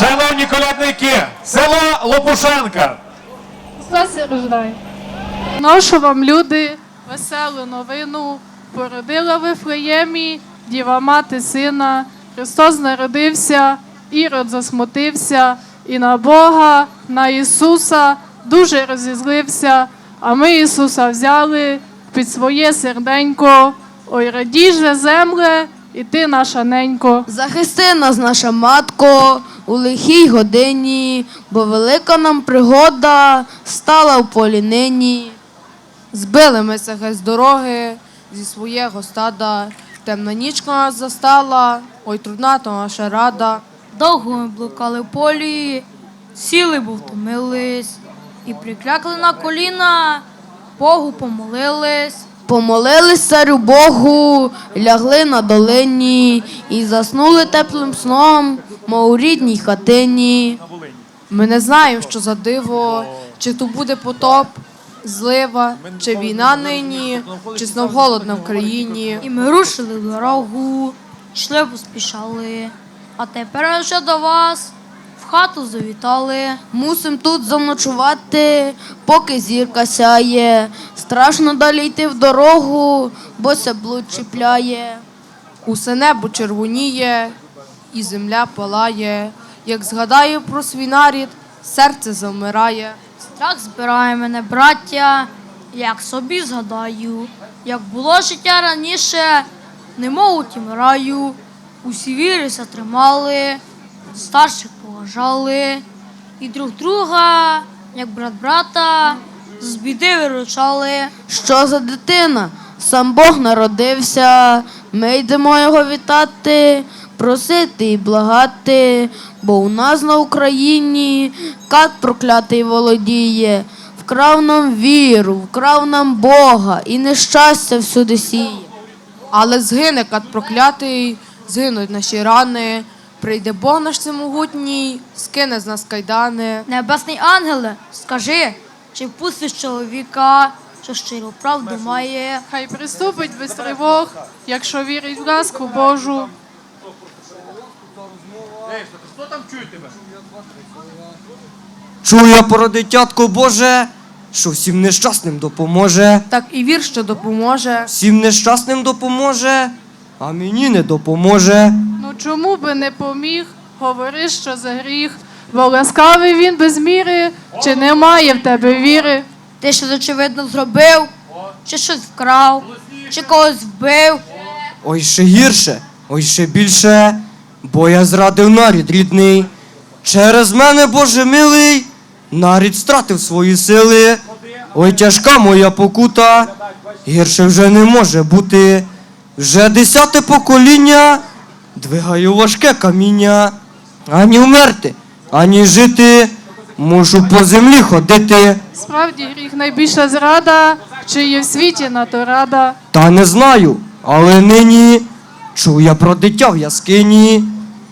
Шановні колядники, село Лопушанка. Христос. Ношу вам, люди, веселу новину. Породила в Вифлеємі діва мати сина. Христос народився, Ірод засмутився, і на Бога, на Ісуса дуже розізлився. А ми Ісуса взяли під своє серденько. Ой, радій же земле, і ти наша ненько. Захисти нас, наша матко, у лихій годині, бо велика нам пригода стала в полі нині. Збили ми себе з дороги зі свого стада. Темна нічка нас застала, ой, трудна то наша рада. Довго ми блукали в полі, сіли, бо втомились, і приклякли на коліна, Богу помолились. Помолились царю Богу, лягли на долині і заснули теплим сном, мов у рідній хатині. Ми не знаємо, що за диво, чи то буде потоп, злива, чи війна нині, чи знов голодна в країні. І ми рушили дорогу, йшли поспішали. А тепер вже до вас хату завітали. Мусим тут заночувати, поки зірка сяє. Страшно далі йти в дорогу, бо ся блуд чіпляє. Усе небо червоніє, і земля палає. Як згадаю про свій нарід, серце завмирає. Страх збирає мене, браття, як собі згадаю, як було життя раніше, немов у тім раю, усі вірися тримали, старших поважали, і друг друга, як брат брата, з біди виручали. Що за дитина? Сам Бог народився. Ми йдемо його вітати, просити і благати, бо у нас на Україні кат проклятий володіє, вкрав нам віру, вкрав нам Бога і нещастя всюди сіє. Але згине кат проклятий, згинуть наші рани. Прийде Бог наш всемогутній, скине з нас кайдани. Небесний ангеле, скажи, чи впустиш чоловіка, що щиру правду має? Хай приступить без тривог, якщо вірить в ласку Божу. Чую я про дитятко Боже, що всім нещасним допоможе, Так і вір, що допоможе. всім нещасним допоможе, а мені не допоможе. Чому би не поміг? Говори, що за гріх, бо ласкавий він без міри, чи немає в тебе віри? Ти щось очевидно зробив, чи щось вкрав, чи когось вбив. Ой ще гірше, ой ще більше, бо я зрадив нарід рідний. Через мене, Боже милий, нарід стратив свої сили. Ой, тяжка моя покута, гірше вже не може бути. Вже десяте покоління, двигаю важке каміння. Ані вмерти, ані жити, мушу по землі ходити. Справді гріх найбільша зрада, чи є в світі на то рада. Та не знаю, але нині чую я про дитя в яскині,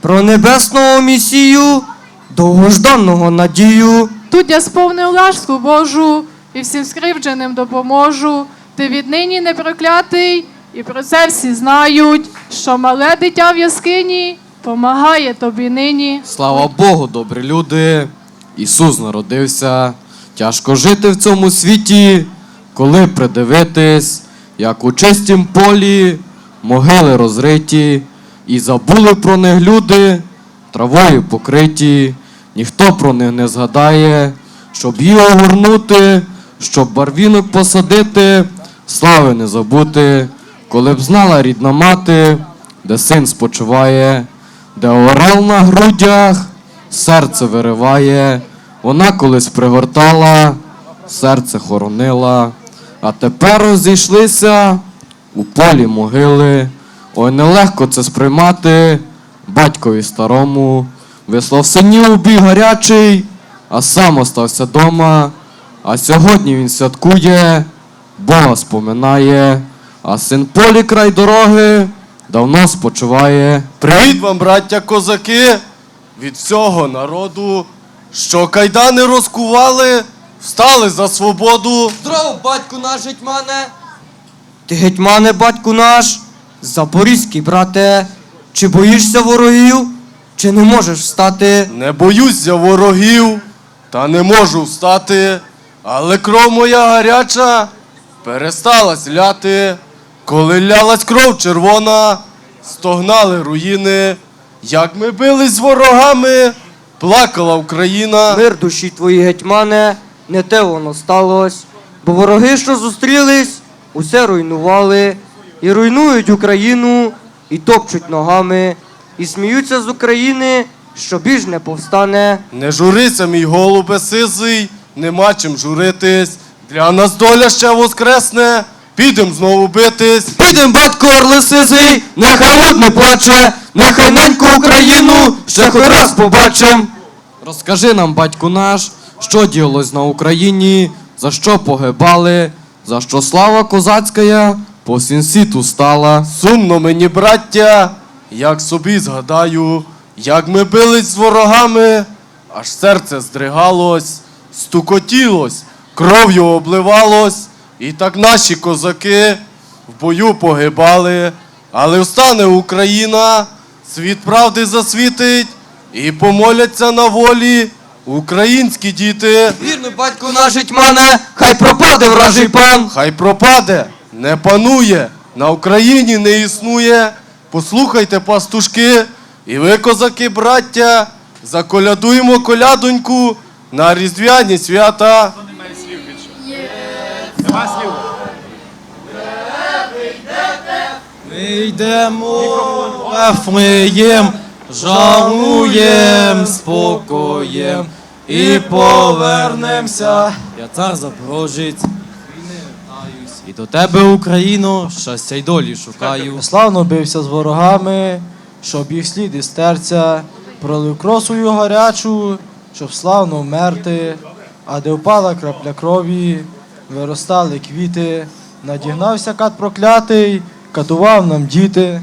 про небесного місію, довгожданого надію. Тут я сповнив ласку Божу і всім скривдженим допоможу. Ти віднині не проклятий, і про це всі знають, що мале дитя в яскині помагає тобі нині. Слава Богу, добрі люди. Ісус народився. Тяжко жити в цьому світі, коли придивитись, як у чистім полі могили розриті, і забули про них люди, травою покриті. Ніхто про них не згадає, щоб її огорнути, щоб барвінок посадити, слави не забути, коли б знала рідна мати, де син спочиває, де орел на грудях, серце вириває, вона колись пригортала, серце хоронила, а тепер розійшлися у полі могили. Ой, нелегко це сприймати батькові старому, вислав синів у бій гарячий, а сам остався дома. А сьогодні він святкує, Бога споминає, а син полі край дороги давно спочиває. Привіт вам, браття козаки, від всього народу, що кайдани розкували, встали за свободу. Здоров, батьку наш гетьмане. Ти гетьмане, батьку наш, запорізький брате, чи боїшся ворогів, чи не можеш встати? Не боюсь я ворогів, та не можу встати, але кров моя гаряча пересталась ляти. Коли лялась кров червона, стогнали руїни. Як ми бились з ворогами, плакала Україна. Мир душі твої гетьмане, не те воно сталось. Бо вороги, що зустрілись, усе руйнували, і руйнують Україну, і топчуть ногами, і сміються з України, що біж не повстане. Не журися, мій голубе сизий, нема чим журитись. Для нас доля ще воскресне, підем знову битись. Підем, батько Орлисизий, нехай люд не плаче, нехай неньку Україну ще хоч раз побачим. Розкажи нам, батьку наш, що діялось на Україні, за що погибали, за що слава козацька по всім світу стала. Сумно мені, браття, як собі згадаю, як ми бились з ворогами, аж серце здригалось, стукотілось, кров'ю обливалось, і так наші козаки в бою погибали. Але встане Україна, світ правди засвітить, і помоляться на волі українські діти. Вірно, батько наш гетьмане, хай пропаде вражий пан. Хай пропаде, не панує, на Україні не існує. Послухайте, пастушки, і ви, козаки, браття, заколядуємо колядоньку на різдвяні свята. Нема слів. Ми йдемо Вифлеєм, жаруєм спокоєм і повернемося. Я цар Запорожець. І до тебе, Україно, щастя й долі шукаю. Славно бився з ворогами, щоб їх слід із терця, пролив кров свою гарячу, щоб славно вмерти, а де впала крапля крові, виростали квіти, надігнався кат проклятий, катував нам діти.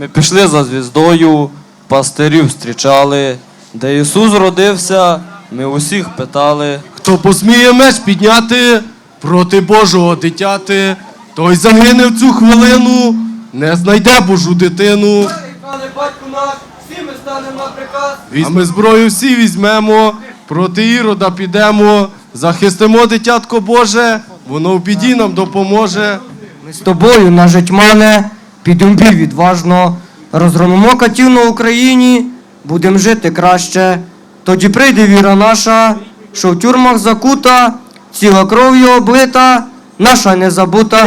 Ми пішли за звіздою, пастирів зустрічали, де Ісус родився, ми усіх питали. Хто посміє меч підняти проти Божого дитяти, той загине в цю хвилину, не знайде Божу дитину. Пане батьку наш, всі ми станемо на приказ. А ми зброю всі візьмемо, проти Ірода підемо, захистимо дитятко Боже, воно в біді нам допоможе. Ми з тобою, наш гетьмане, підемо відважно, розгромимо катів на Україні, будем жити краще. Тоді прийде віра наша, що в тюрмах закута, ціла кров'ю облита, наша не забута.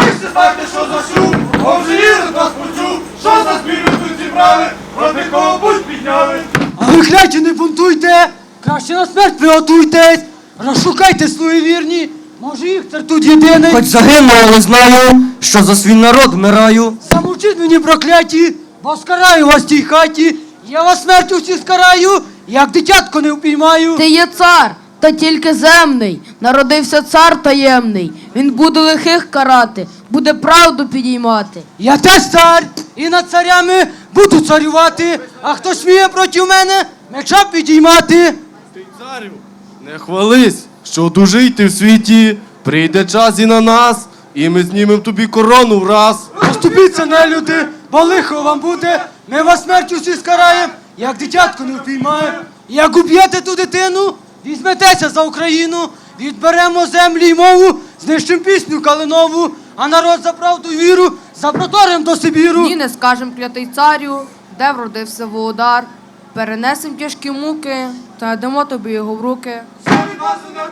Що за шлюб? Боже нас почув, що за спільну тут зібрали, проти кого будь підняли. А ви кляті не бунтуйте, краще на смерть приготуйтесь, розшукайте свої вірні, може їх тут єдиний. Хоч загину, але знаю, що за свій народ вмираю. Замовчіть мені прокляті, бо скараю вас в тій хаті, я вас смертю всі скараю, як дитятко не впіймаю. Ти є цар, та тільки земний. Народився цар таємний. Він буде лихих карати, буде правду підіймати. Я теж цар, і над царями буду царювати, а хто сміє проти мене, меча підіймати. Царю, не хвались, що дужий ти в світі, прийде час і на нас, і ми знімем тобі корону враз. Поступіться на люди, бо лихо вам буде, ми вас смертю всі скараєм, як дитятко не впіймаємо. Як уб'єте ту дитину, візьметеся за Україну, відберемо землі й мову, знищим пісню калинову, а народ за правду й віру запроторим до Сибіру. Ні, не скажем клятий царю, де вродився володар. Перенесем тяжкі муки, та дамо тобі його в руки.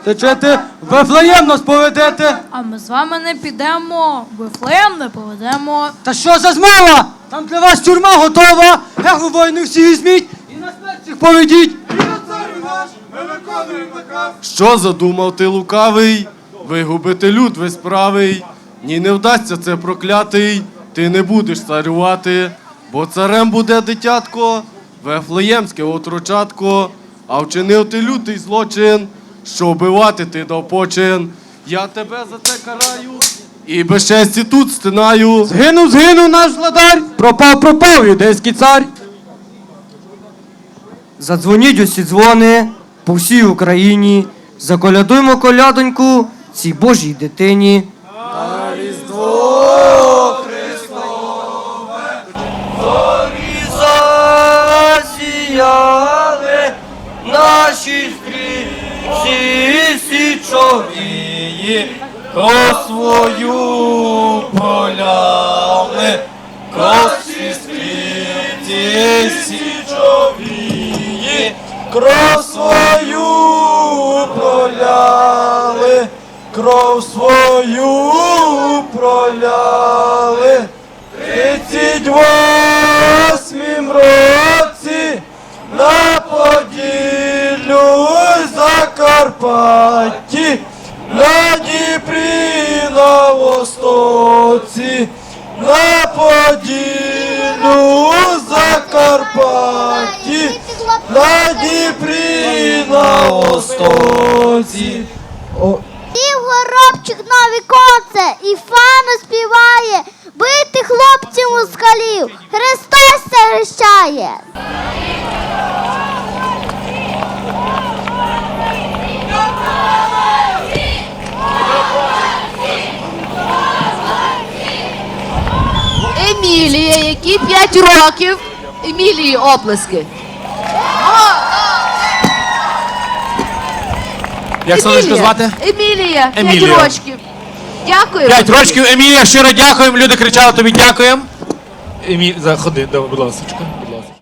Течете, в Вифлеєм нас поведете. А ми з вами не підемо, Вифлеєм не поведемо. Та що за змова? Там для вас тюрма готова. Гегу воїни всі візьміть і на смерть всіх поведіть. Що задумав ти лукавий? Вигубити люд весь правий. Ні, не вдасться це проклятий, ти не будеш царювати, бо царем буде дитятко, вефлеємське отрочатко, а вчинив ти лютий злочин, що вбивати ти дав почин. Я тебе за це караю і без честі тут стинаю. Згинув, згинув наш владар, пропав, пропав юдейський цар. Задзвоніть усі дзвони по всій Україні, заколядуймо колядоньку цій Божій дитині. Нашій стрічці січовії, кров свою проляли, кров сестрі січовії, кров свою проляли, кров свою проляли. Тридцять восьмім році на Поділлю Закарпатті, на Дніпрі на Востоці, на Поділлю Закарпатті, на Дніпрі на Востоці. Сів горобчик на віконце і фану співає, бити хлопців москалів, Христос захищає. Якій 5 років. Емілії оплески. Як сонечко звати? Емілія, 5 Емілія. років. Дякую. П'ять рочків, Емілія, щиро дякуємо. Люди кричали тобі дякуємо. Емі... Заходи, будь ласка.